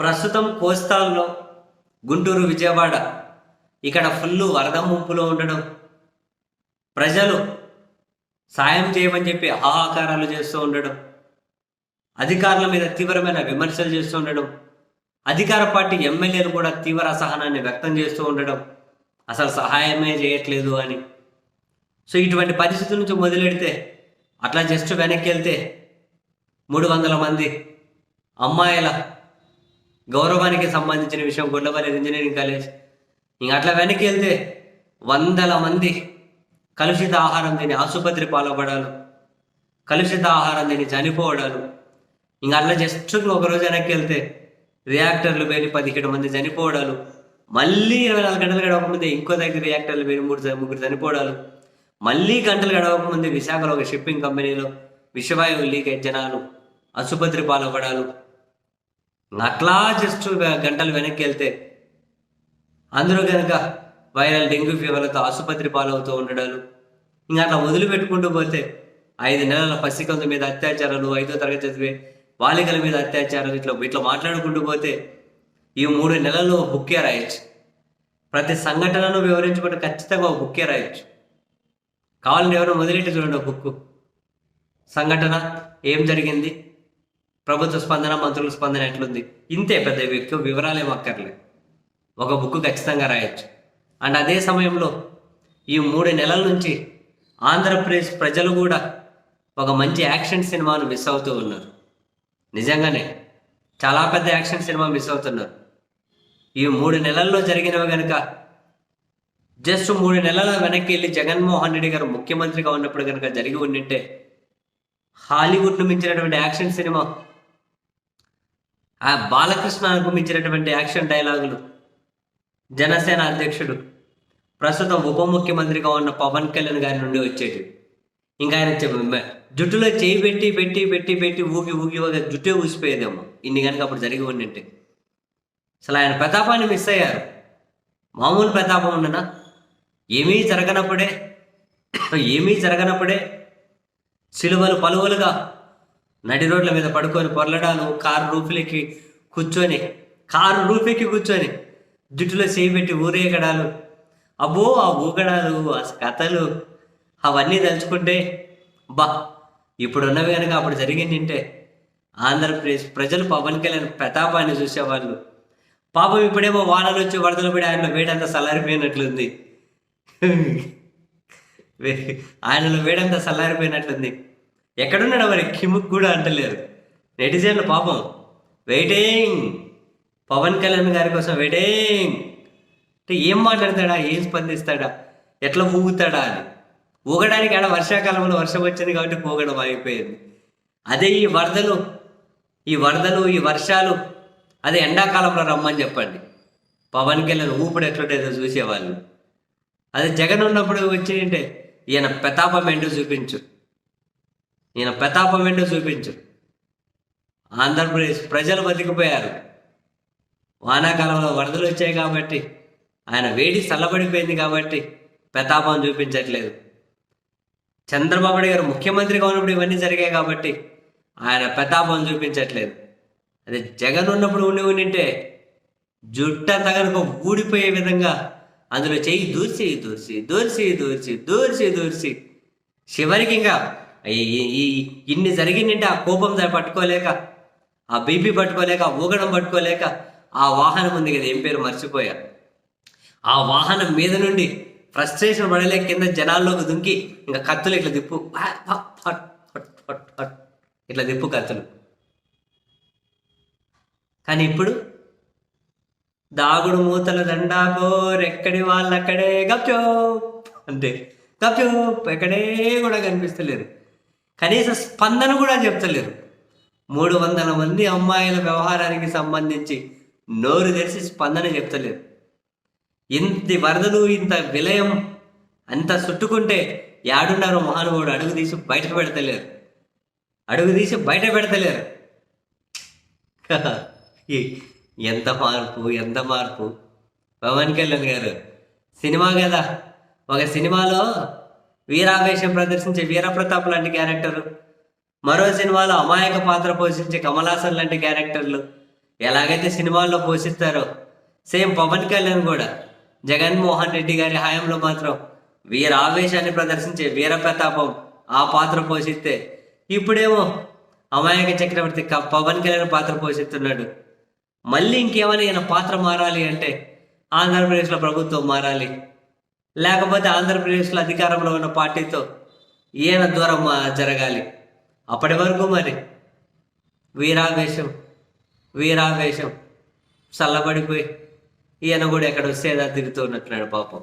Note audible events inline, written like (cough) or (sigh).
ప్రస్తుతం కోస్తాల్లో గుంటూరు విజయవాడ ఇక్కడ ఫుల్ వరద ముంపులో ఉండడం. ప్రజలు సాయం చేయమని చెప్పి హాహాకారాలు చేస్తూ ఉండడం. అధికారుల మీద తీవ్రమైన విమర్శలు చేస్తూ ఉండడం. అధికార పార్టీ ఎమ్మెల్యేలు కూడా తీవ్ర అసహనాన్ని వ్యక్తం చేస్తూ ఉండడం. అసలు సహాయమే చేయట్లేదు అని. సో ఇటువంటి పరిస్థితుల నుంచి మొదలెడితే అట్లా జస్ట్ వెనక్కి వెళ్తే మూడు వందల మంది అమ్మాయిల గౌరవానికి సంబంధించిన విషయం గొల్లవల్లి ఇంజనీరింగ్ కాలేజ్. ఇంక అట్లా వెనక్కి వెళ్తే వందల మంది కలుషిత ఆహారం తిని ఆసుపత్రి పాల్పడాలు కలుషిత ఆహారం తిని చనిపోవడాలు. ఇంకా అట్లా జస్ట్ ఒక రోజు వెనక్కి వెళ్తే రియాక్టర్లు పేరి పదిహేడు మంది చనిపోవడాలు. మళ్ళీ ఇరవై నాలుగు గంటలు గడవకముందే ఇంకో దగ్గర రియాక్టర్లు పేరు మూడు ముగ్గురు చనిపోవడాలు. మళ్ళీ గంటలు గడవకముందే విశాఖలో ఒక షిప్పింగ్ కంపెనీలో విషవాయువు లీక్ జనాలు ఆసుపత్రి పాల్పడాలు అట్లా జస్ట్ గంటలు వెనక్కి వెళ్తే అందరూ కనుక వైరల్ డెంగ్యూ ఫీవర్లతో ఆసుపత్రి పాలవుతూ ఉండడాలు ఇంకా అట్లా వదిలిపెట్టుకుంటూ పోతే ఐదు నెలల పసికందు మీద అత్యాచారాలు ఐదో తరగతి చదివే బాలికల మీద అత్యాచారాలు ఇట్లా ఇట్లా మాట్లాడుకుంటూ పోతే ఈ మూడు నెలల్లో బుక్కే రాయొచ్చు. ప్రతి సంఘటనను వివరించుకుంటే ఖచ్చితంగా ఒక బుక్కే రాయొచ్చు. కావాలని ఎవరో వదిలేట్టు చూడండి ఒక బుక్ సంఘటన ఏం జరిగింది? ప్రభుత్వ స్పందన మంత్రుల స్పందన ఎట్లుంది? ఇంతే పెద్ద ఎక్కువ వివరాలు అక్కర్లే. ఒక బుక్ ఖచ్చితంగా రాయొచ్చు. అండ్ అదే సమయంలో ఈ మూడు నెలల నుంచి ఆంధ్రప్రదేశ్ ప్రజలు కూడా ఒక మంచి యాక్షన్ సినిమాను మిస్ అవుతూ ఉన్నారు. నిజంగానే చాలా పెద్ద యాక్షన్ సినిమా మిస్ అవుతున్నారు. ఈ మూడు నెలల్లో జరిగినవి కనుక జస్ట్ మూడు నెలల వెనక్కి వెళ్ళి జగన్మోహన్ రెడ్డి గారు ముఖ్యమంత్రిగా ఉన్నప్పుడు కనుక జరిగి ఉండింటే హాలీవుడ్ను మించినటువంటి యాక్షన్ సినిమా. ఆ బాలకృష్ణకు మించినటువంటి యాక్షన్ డైలాగులు. జనసేన అధ్యక్షుడు. ప్రస్తుతం ఉప ముఖ్యమంత్రిగా ఉన్న పవన్ కళ్యాణ్ గారి నుండి వచ్చేది. ఇంకా ఆయన జుట్టులో చేయి పెట్టి పెట్టి పెట్టి పెట్టి ఊగి ఊగి ఊగి జుట్టే ఊసిపోయేదేమో. ఇన్ని కనుక అప్పుడు జరిగి ఉండింటే. అసలు ఆయన ప్రతాపాన్ని మిస్ అయ్యారు. మామూలు ప్రతాపం ఉండనా? ఏమీ జరగనప్పుడే ఏమీ జరగనప్పుడే సిలువలు పలువులుగా నడి రోడ్ల మీద పడుకొని పొరలడాలు కారు రూపులెక్కి కూర్చొని కారు రూపెక్కి కూర్చొని జుట్టులో చేయి పెట్టి ఊరేగడాలు. అబ్బో ఆ ఊగడాలు ఆ కథలు అవన్నీ తలుచుకుంటే బా ఇప్పుడున్నవి కనుక అప్పుడు జరిగిందంటే ఆంధ్రప్రదేశ్ ప్రజలు పవన్ కళ్యాణ్ ప్రతాపాన్ని చూసేవాళ్ళు. పాపం ఇప్పుడేమో వానలు వచ్చి వరదలు పడి ఆయన వేడంతా సలారిపోయినట్లుంది. ఆయనలో వేడంతా చల్లారిపోయినట్లుంది. ఎక్కడున్నాడు మరి కిముక్ కూడా అంటలేదు. నెటిజన్లు పాపం. వెయిటింగ్. పవన్ కళ్యాణ్ గారి కోసం వెయిటింగ్. అంటే ఏం మాట్లాడతాడా? ఏం స్పందిస్తాడా? ఎట్లా ఊగుతాడా అని. ఊగడానికి ఆడ వర్షాకాలంలో వర్షం వచ్చింది కాబట్టి పోగడం అయిపోయింది అదే ఈ వరదలు ఈ వరదలు ఈ వర్షాలు అదే ఎండాకాలంలో రమ్మని చెప్పండి. పవన్ కళ్యాణ్ ఊపిడి ఎట్లుంటేదో చూసేవాళ్ళు. అదే జగన్ ఉన్నప్పుడు వచ్చి ఈయన ప్రతాపం ఏంటో చూపించు. ఈయన ప్రతాపం ఏంటో చూపించు. ఆంధ్రప్రదేశ్ ప్రజలు బతికిపోయారు. వానాకాలంలో వరదలు వచ్చాయి కాబట్టి ఆయన వేడి చల్లబడిపోయింది కాబట్టి ప్రతాపం చూపించట్లేదు. చంద్రబాబు నాయుడు గారు ముఖ్యమంత్రిగా ఉన్నప్పుడు ఇవన్నీ జరిగాయి కాబట్టి ఆయన ప్రతాపం చూపించట్లేదు. అదే జగన్ ఉన్నప్పుడు ఉండి ఉండింటే జుట్ట కనుక ఊడిపోయే విధంగా అందులో చెయ్యి దూర్చి దూర్చి దూర్చి దూర్చి దూర్చి దూర్చి చివరికి ఇంకా ఈ- ఇన్ని జరిగిందంటే ఆ కోపం దాన్ని పట్టుకోలేక ఆ బీపీ పట్టుకోలేక ఊగడం పట్టుకోలేక ఆ వాహనం ఉంది కదా ఏం పేరు మర్చిపోయా. ఆ వాహనం మీద నుండి ఫ్రస్ట్రేషన్ పడలేక కింద జనాల్లోకి దుంకి ఇంకా కత్తులు ఇట్లా దిప్పు ఇట్లా దిప్పు కత్తులు. కానీ ఇప్పుడు దాగుడు మూతల దండాకో ఎక్కడి వాళ్ళక్కడే గప్చో అంతే. గప్చో ఎక్కడే కూడా కనిపిస్తలేరు. కనీస స్పందన కూడా చెప్తలేరు. మూడు వందల మంది అమ్మాయిల వ్యవహారానికి సంబంధించి నోరు తెరిచి స్పందన చెప్తలేరు. ఇంత వరదలు ఇంత విలయం అంత చుట్టుకుంటే యాడున్నారో మహానుభావుడు అడుగు తీసి బయట పెడతలేరు. అడుగు తీసి బయట పెడతలేరు. (laughs) ఈ- ఎంత మార్పు ఎంత మార్పు? పవన్ కళ్యాణ్ గారు సినిమా కదా. ఒక సినిమాలో వీరావేశం ప్రదర్శించే వీరప్రతాప్ లాంటి క్యారెక్టర్. మరో సినిమాలో అమాయక పాత్ర పోషించే కమలాసన్ లాంటి క్యారెక్టర్లు. ఎలాగైతే సినిమాల్లో పోషిస్తారో సేమ్ పవన్ కళ్యాణ్ కూడా. జగన్మోహన్ రెడ్డి గారి హయాంలో మాత్రం వీర ఆవేశాన్ని ప్రదర్శించే వీర ప్రతాపం ఆ పాత్ర పోషిస్తే ఇప్పుడేమో అమాయక చక్రవర్తి క- పవన్ కళ్యాణ్ పాత్ర పోషిస్తున్నాడు. మళ్ళీ ఇంకేమైనా ఈయన పాత్ర మారాలి అంటే ఆంధ్రప్రదేశ్లో ప్రభుత్వం మారాలి. లేకపోతే ఆంధ్రప్రదేశ్లో అధికారంలో ఉన్న పార్టీతో ఈయన దూరం జరగాలి. అప్పటి వరకు మరి వీరావేశం వీరావేశం చల్లబడిపోయి ఈయన కూడా ఎక్కడ వస్తే తిరుగుతూ ఉన్నట్టున్నాడు పాపం.